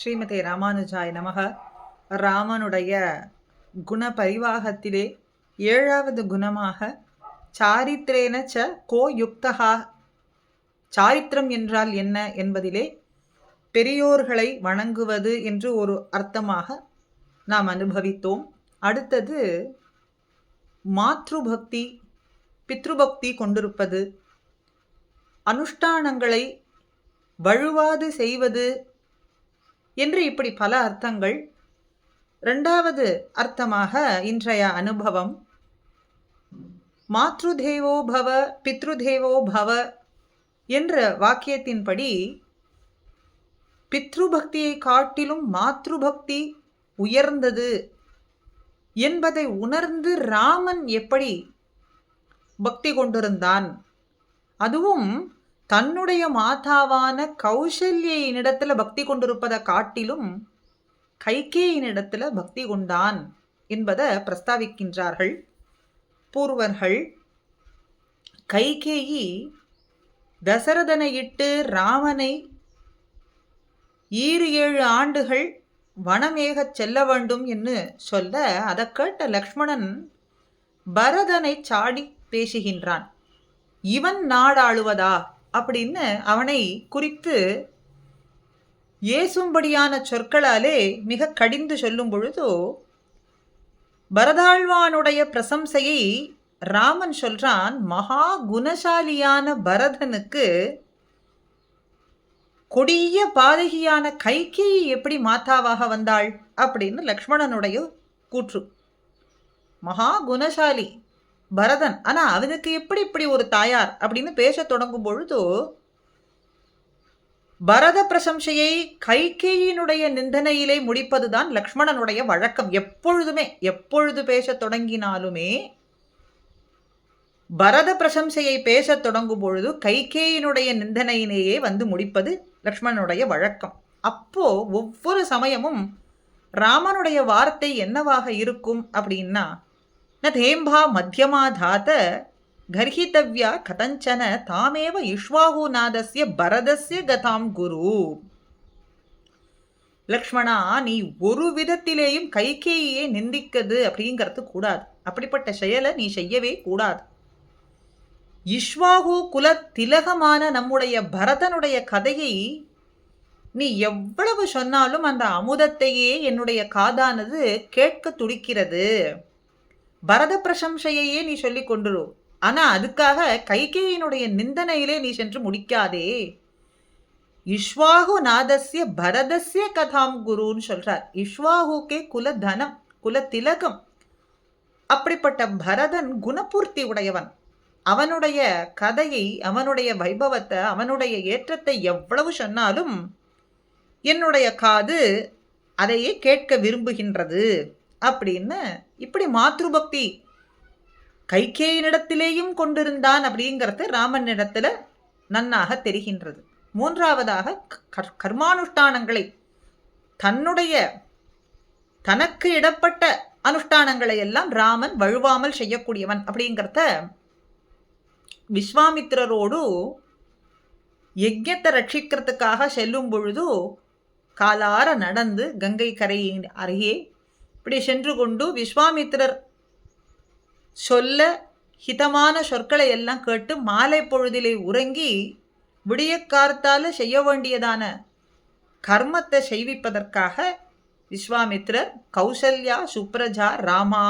ஸ்ரீமதி ராமானுஜாய் நமக. ராமனுடைய குண பரிவாகத்திலே ஏழாவது குணமாக சாரித்திரேன ச கோ யுக்தகா சாரித்திரம் என்றால் என்ன என்பதிலே பெரியோர்களை வணங்குவது என்று ஒரு அர்த்தமாக நாம் அனுபவித்தோம். அடுத்தது மாத்ருபக்தி பித்ருபக்தி கொண்டிருப்பது. அனுஷ்டானங்களை வழுவாது செய்வது என்று இப்படி பல அர்த்தங்கள். ரெண்டாவது அர்த்தமாக இன்றைய அனுபவம். மாத்ருதேவோ பவ பித்ருதேவோ பவ என்ற வாக்கியத்தின்படி பித்ருபக்தியை காட்டிலும் மாத்ருபக்தி உயர்ந்தது என்பதை உணர்ந்து ராமன் எப்படி பக்தி கொண்டிருந்தான். அதுவும் தன்னுடைய மாதாவான கௌசல்யினிடத்துல பக்தி கொண்டிருப்பதை காட்டிலும் கைகேயினிடத்துல பக்தி கொண்டான் என்பதை பிரஸ்தாவிக்கின்றார்கள் பூர்வர்கள். கைகேயி தசரதனை இட்டு ராமனை ஈறு ஏழு ஆண்டுகள் வனமேகச் செல்ல வேண்டும் என்று சொல்ல அதை கேட்ட லக்ஷ்மணன் பரதனை சாடி பேசுகின்றான். இவன் நாடாளுவதா? அப்படின்னு அவனை குறித்து ஏசும்படியான சொற்களாலே மிக கடிந்து சொல்லும் பொழுதோ பரதாழ்வானுடைய பிரசம்சையை ராமன் சொல்றான் மகா குணசாலியான பரதனுக்கு கொடிய பாதகியான கைகேயி எப்படி மாதாவாக வந்தாள்? அப்படின்னு லக்ஷ்மணனுடைய கூற்று. மகா குணசாலி பரதன். ஆனா அவனுக்கு எப்படி இப்படி ஒரு தாயார் அப்படின்னு பேச தொடங்கும் பொழுதோ பரத பிரசம்சையை கைகேயினுடைய நிந்தனையிலே முடிப்பதுதான் லக்ஷ்மணனுடைய வழக்கம். எப்பொழுதுமே எப்பொழுது பேசத் தொடங்கினாலுமே பரத பிரசம்சையை பேசத் தொடங்கும் பொழுது கைகேயினுடைய நிந்தனையிலேயே வந்து முடிப்பது லக்ஷ்மணனுடைய வழக்கம். அப்போ ஒவ்வொரு சமயமும் ராமனுடைய வார்த்தை என்னவாக இருக்கும் அப்படின்னா ந தேம்பா मध्यमाधात गर्हितव्या कथञ्चन கதஞ்சன தாமேவ भरदस्य गतां கதாம் குரு. லக்ஷ்மணா நீ ஒரு விதத்திலேயும் கைகேயே நிந்திக்கது அப்படிங்கிறது கூடாது. அப்படிப்பட்ட செயலை நீ செய்யவே கூடாது. இஷ்வாகு குல திலகமான நம்முடைய பரதனுடைய கதையை நீ எவ்வளவு சொன்னாலும் அந்த அமுதத்தையே என்னுடைய காதானது கேட்க துடிக்கிறது. பரத பிரசம்சையையே நீ சொல்லி கொண்டுரு. ஆனா அதுக்காக கைகேயினுடைய நிந்தனையிலே நீ சென்று முடிக்காதே. இஷ்வாகு நாதஸ்ய பரதஸ்ய கதாம் குருன்னு சொல்றார். இஷ்வாகுக்கே குல தனம் குல திலகம். அப்படிப்பட்ட பரதன் குணபூர்த்தி உடையவன். அவனுடைய கதையை அவனுடைய வைபவத்தை அவனுடைய ஏற்றத்தை எவ்வளவு சொன்னாலும் என்னுடைய காது அதையே கேட்க விரும்புகின்றது. அப்படின்னு இப்படி மாத்ருபக்தி கைகேயினிடத்திலேயும் கொண்டிருந்தான் அப்படிங்கிறது ராமனிடத்துல நன்னாக தெரிகின்றது. மூன்றாவதாக கர்மானுஷ்டானங்களை தன்னுடைய தனக்கு இடப்பட்ட அனுஷ்டானங்களை எல்லாம் ராமன் வழுவாமல் செய்யக்கூடியவன் அப்படிங்கிறத விஸ்வாமித்திரரோடு யஜ்யத்தை ரட்சிக்கிறதுக்காக செல்லும் பொழுது காலார நடந்து கங்கை கரையின் அருகே இப்படி சென்று கொண்டு விஸ்வாமித்திரர் சொல்ல ஹிதமான சொற்களை எல்லாம் கேட்டு மாலை பொழுதிலே உறங்கி விடியக்கார்த்தால செய்ய வேண்டியதான கர்மத்தை செய்விப்பதற்காக விஸ்வாமித்ரர் கௌசல்யா சுப்ரஜா ராமா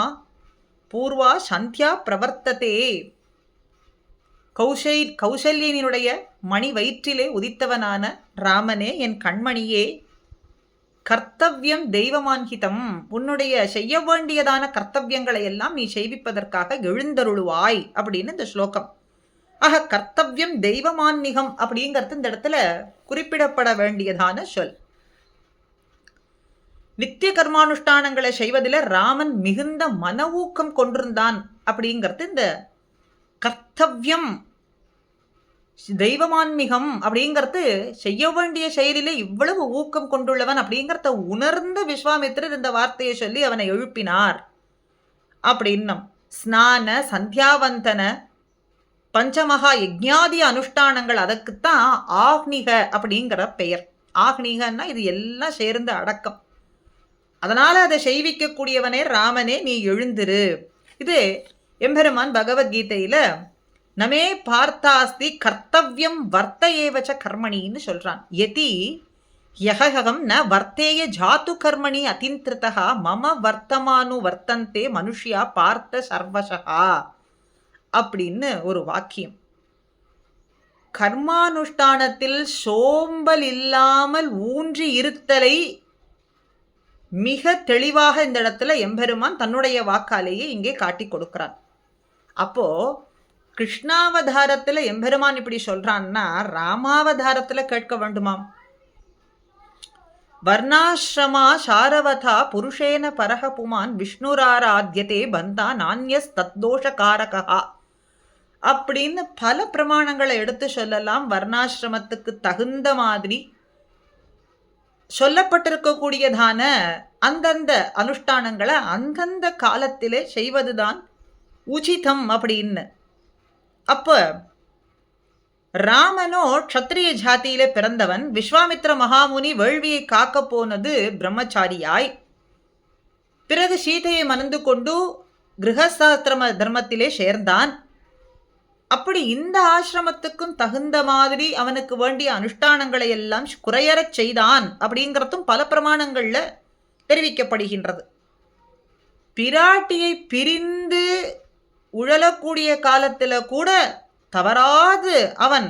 பூர்வா சந்தியா பிரவர்த்ததே. கௌசை கௌசல்யனினுடைய மணி வயிற்றிலே உதித்தவனான ராமனே என் கண்மணியே கர்த்தவியம் தெய்வமான்கிதம் உன்னுடைய செய்ய வேண்டியதான கர்த்தவியங்களை எல்லாம் நீ செய்விப்பதற்காக எழுந்தருளுவாய் அப்படின்னு இந்த ஸ்லோகம். ஆக கர்த்தவியம் தெய்வமான்மிகம் அப்படிங்கிறது இந்த இடத்துல குறிப்பிடப்பட வேண்டியதான சொல். நித்திய கர்மானுஷ்டானங்களை செய்வதில் ராமன் மிகுந்த மன ஊக்கம் கொண்டிருந்தான் அப்படிங்கிறது இந்த கர்த்தவியம் தெய்வமான்மிகம் அப்படிங்கிறது செய்ய வேண்டிய செயலிலே இவ்வளவு ஊக்கம் கொண்டுள்ளவன் அப்படிங்கிறத உணர்ந்த விஸ்வாமித்திரர் இந்த வார்த்தையை சொல்லி அவனை எழுப்பினார். அப்படின்னும் ஸ்நான சந்தியாவந்தன பஞ்சமகா யஜ்ஞாதி அனுஷ்டானங்கள் அதுக்குத்தான் ஆக்னிக அப்படிங்கிற பெயர். ஆக்னிகன்னா இது எல்லாம் சேர்ந்து அடக்கம். அதனால அதை செய்விக்கக்கூடியவனே ராமனே நீ எழுந்திரு. இது எம்பெருமான் பகவத்கீதையில நமே பார்த்தாஸ்தி கர்த்தவ்யம் வர்த்த ஏவச்ச கர்மணின்னு சொல்றான். எதி யககம் ந வர்த்தேய ஜாத்து கர்மணி அதிந்திருத்தா மம வர்த்தமானு வர்த்தந்தே மனுஷ்யா பார்த்த சர்வசகா அப்படின்னு ஒரு வாக்கியம். கர்மானுஷ்டானத்தில் சோம்பல் இல்லாமல் ஊன்றி இருத்தலை மிக தெளிவாக இந்த இடத்துல எம்பெருமான் தன்னுடைய வாக்காலேயே இங்கே காட்டி கொடுக்கிறான். அப்போ கிருஷ்ணாவதாரத்தில் எம்பெருமான் இப்படி சொல்கிறான்னா ராமாவதாரத்தில் கேட்க வேண்டுமாம். வர்ணாசிரமா சாரவதா புருஷேன பரக புமான் விஷ்ணுராராத்தியதே பந்தா நானியஸ் தத்தோஷகாரகா அப்படின்னு பல பிரமாணங்களை எடுத்து சொல்லலாம். வர்ணாசிரமத்துக்கு தகுந்த மாதிரி சொல்லப்பட்டிருக்கக்கூடியதான அந்தந்த அனுஷ்டானங்களை அந்தந்த காலத்திலே செய்வதுதான் உச்சிதம் அப்படின்னு. அப்ப ராமனோ க்ஷத்ரிய ஜாதியில பிறந்தவன் விஸ்வாமித்ர மகாமுனி வேள்வியை காக்க போனது பிரம்மச்சாரியாய். பிறகு சீதையை மணந்து கொண்டு கிரகசாஸ்திரம தர்மத்திலே சேர்ந்தான். அப்படி இந்த ஆசிரமத்துக்கும் தகுந்த மாதிரி அவனுக்கு வேண்டிய அனுஷ்டானங்களை எல்லாம் குறையறச் செய்தான் அப்படிங்கிறதும் பல பிரமாணங்கள்ல தெரிவிக்கப்படுகின்றது. பிராட்டியை பிரிந்து உழலக்கூடிய காலத்தில் கூட தவறாது அவன்.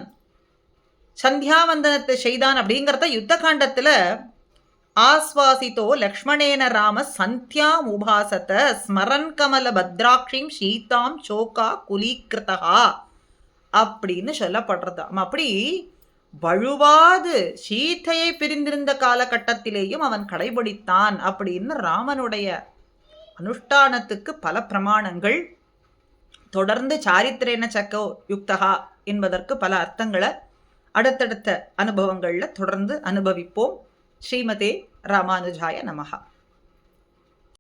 சந்தியாவந்தனத்தை செய்தான் அப்படிங்கிறத யுத்த காண்டத்தில் ஆஸ்வாசித்தோ லக்ஷ்மணேன ராம சந்தியாம் உபாசத்த ஸ்மரன் கமல பத்ராட்சிம் சீதாம் சோகா குலீகிருதா அப்படின்னு சொல்லப்படுறது அப்படி வழுவாது சீதையை பிரிந்திருந்த காலகட்டத்திலேயும் அவன் கடைபிடித்தான் அப்படின்னு ராமனுடைய அனுஷ்டானத்துக்கு பல பிரமாணங்கள் தொடர்ந்து சாரித்திரேன சக்கோ யுக்தகா என்பதற்கு பல அர்த்தங்களை அடுத்தடுத்த அனுபவங்களில் தொடர்ந்து அனுபவிப்போம். ஸ்ரீமதே ராமானுஜாய நமகா